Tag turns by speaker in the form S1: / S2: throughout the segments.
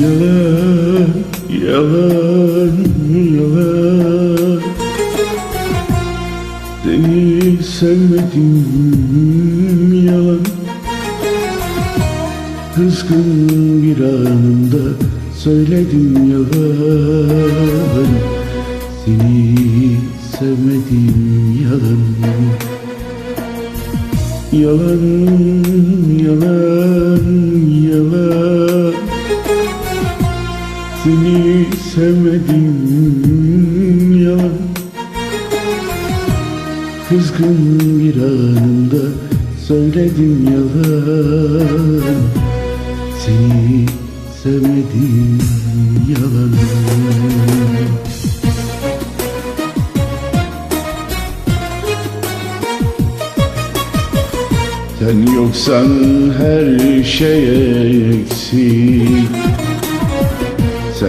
S1: yalan, yalan, yalan. Seni sevmedim yalan. Kızgın bir anında söyledim yalan. Seni sevmedim yalan. Yalan, yalan. Sevmedim yalan Kızgın bir anında söyledim yalan. Seni sevmedim yalan. Sen yoksan her şey eksik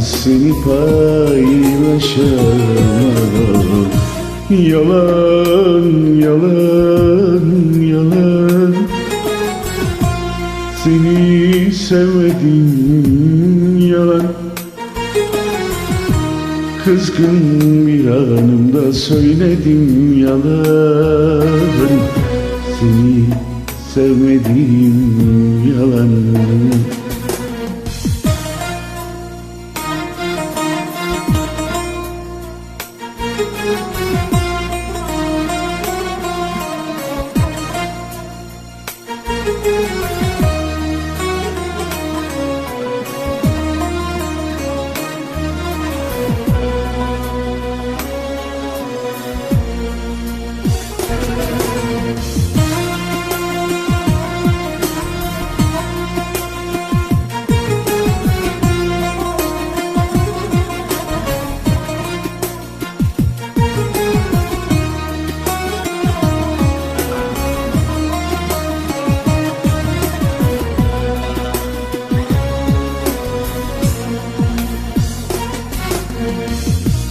S1: seni paylaşamam Yalan yalan yalan. Seni sevmedim yalan. Kızgın bir anımda söyledim yalan. Seni sevmedim yalan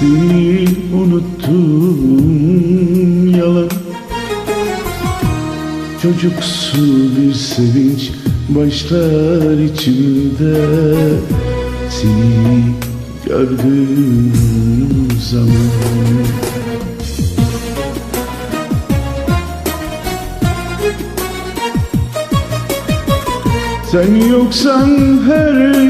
S1: seni unuttum yalan. Çocuksu bir sevinç başlar içimde. Seni gördüğüm zaman. Sen yoksan her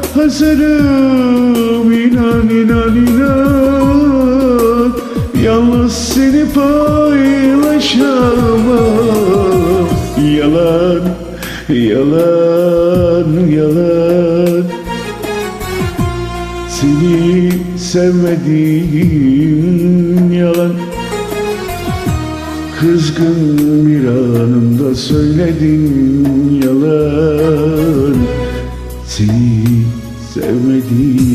S1: hazırım inan inan inan. Yalnız seni paylaşamam. Yalan, yalan, yalan. Seni sevmedim yalan. Kızgın bir anımda söyledim yalan. Seni sevmedim yalan